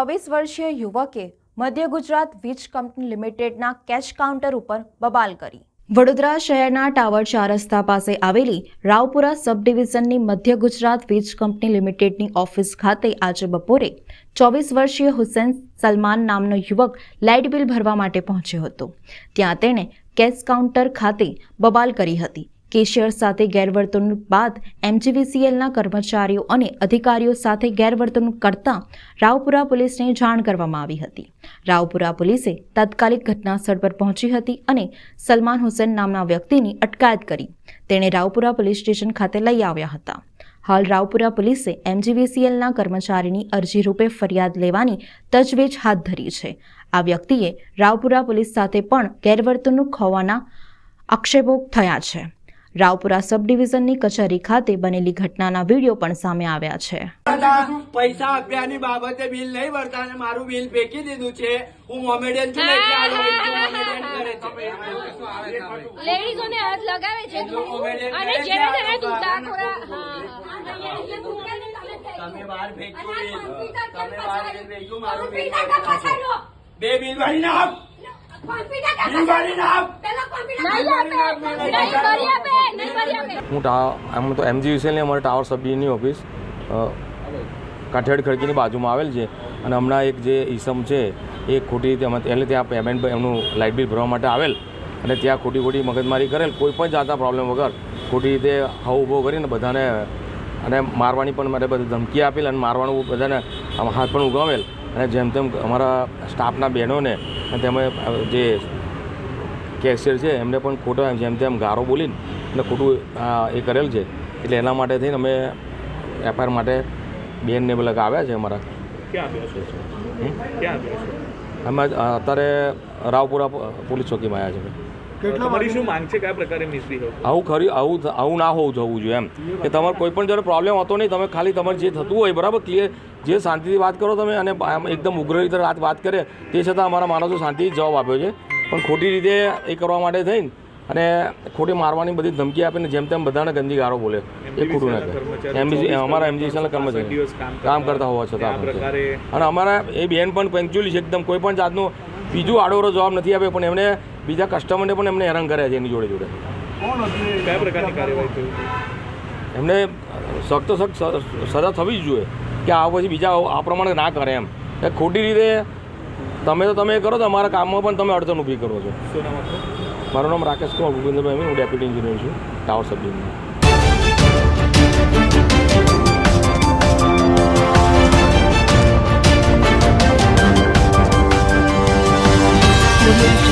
ચોવીસ વર્ષીય યુવકે મધ્ય ગુજરાત વીજ કંપની લિમિટેડના કેશ કાઉન્ટર ઉપર બબાલ કરી. વડોદરા શહેરના ટાવર ચાર રસ્તા પાસે આવેલી રાવપુરા સબ ડિવિઝનની મધ્ય ગુજરાત વીજ કંપની લિમિટેડની ઓફિસ ખાતે આજે બપોરે ચોવીસ વર્ષીય હુસેન સલમાન નામનો યુવક લાઇટ બિલ ભરવા માટે પહોંચ્યો હતો. ત્યાં તેણે કેશ કાઉન્ટર ખાતે બબાલ કરી હતી. કેશિયર સાથે ગેરવર્તણૂક બાદ એમજીવીસીએલના કર્મચારીઓ અને અધિકારીઓ સાથે ગેરવર્તણૂક કરતા રાવપુરા પોલીસને જાણ કરવામાં આવી હતી. રાવપુરા પોલીસે તાત્કાલિક ઘટનાસ્થળ પર પહોંચી હતી અને સલમાન હુસેન નામના વ્યક્તિની અટકાયત કરી. તેણે રાવપુરા પોલીસ સ્ટેશન ખાતે લઈ આવ્યા હતા. હાલ રાવપુરા પોલીસે એમજીવીસીએલના કર્મચારીની અરજી રૂપે ફરિયાદ લેવાની તજવીજ હાથ ધરી છે. આ વ્યક્તિએ રાવપુરા પોલીસ સાથે પણ ગેરવર્તણૂક હોવાના આક્ષેપો થયા છે. રાવપુરા સબ ડિવિઝનની કચેરી ખાતે બનેલી ઘટનાના વીડિયો પણ સામે આવ્યા છે. પૈસા આપ્યાની બાબતે બિલ નહીં ભરતા અને મારું બિલ ફેંકી દીધું છે. હું મોમેડિયન છું લેડીઝોને હાથ લગાવે છે અને જેને તેને તમે બહાર ફેંક્યું તમે બહાર ફેંક્યું મારું બિલ બે બિલ ભરી નાખ બિલ ભરી આપ. હું ટાવર આમ તો એમજીવીસીએલની અમારી ટાવર સબડીની ઓફિસ. કાઠિયાડ કાઠિયાવાડ ખડકીની બાજુમાં આવેલ છે. અને હમણાં એક જે ઈસમ છે એ ખોટી રીતે એટલે ત્યાં પેમેન્ટ એમનું લાઇટ બિલ ભરવા માટે આવેલ. અને ત્યાં ખોટી ખોટી મગજમારી કરેલ. કોઈ પણ જાતના પ્રોબ્લેમ વગર ખોટી રીતે હાવ ઊભો કરીને બધાને અને મારવાની પણ મારે બધી ધમકી આપેલ અને મારવાનું બધાને હાથ પણ ઉગાવેલ. અને જેમ તેમ અમારા સ્ટાફના બહેનોને અને તેમાં જે કેશિયર છે એમને પણ ખોટો જેમ તેમ ગારો બોલીને અને ખોટું એ કરેલ છે. એટલે એના માટે થઈને અમે એફઆઈઆર માટે બેનને બધા આવ્યા છે? અમારા? અમે અત્યારે રાવપુરા પોલીસ ચોકીમાં આવ્યા છે તમારી શું માંગ છે? કયા પ્રકારે મિસબિહેવ આવું ખરી આવું આવું ના હોવું જવું જોઈએ એમ. કે તમારે કોઈ પણ જ્યારે પ્રોબ્લેમ હતો નહીં તમે ખાલી તમારે જે થતું હોય બરાબર ક્લિયર જે શાંતિથી વાત કરો તમે અને આમ એકદમ ઉગ્ર રીતે વાત વાત કરે તે છતાં અમારા માણસો શાંતિથી જવાબ આપ્યો છે. પણ ખોટી રીતે એ કરવા માટે થઈને અને ખોટી મારવાની બધી ધમકી આપીને જેમ તેમ બધાને ગંદી ગારો બોલે. એ ખોટું નથી એમબીસી અમારા એમજીસીએલના કર્મચારી કામ કરતા હોવા છતાં અને અમારા એ બેન પણ પંક્ચ્યુઅલી છે એકદમ. કોઈ પણ જાતનું બીજું આડોરો જવાબ નથી આપ્યો પણ એમને બીજા કસ્ટમરને પણ એમને હેરાન કર્યા છે એની જોડે જોડે. કયા પ્રકારની કાર્યવાહી એમને સખ્ત સખ્ત સજા થવી જ જોઈએ કે આ પછી બીજા આ પ્રમાણે ના કરે એમ. એ ખોટી રીતે તમે તો તમે કરો તો અમારા કામમાં પણ તમે અડચણ ઊભી કરો છો. મારું નામ રાકેશ કુમાર ભૂપેન્દ્રભાઈ હું ડેપ્યુટી એન્જિનિયર છું ટાવર સબ Thank audio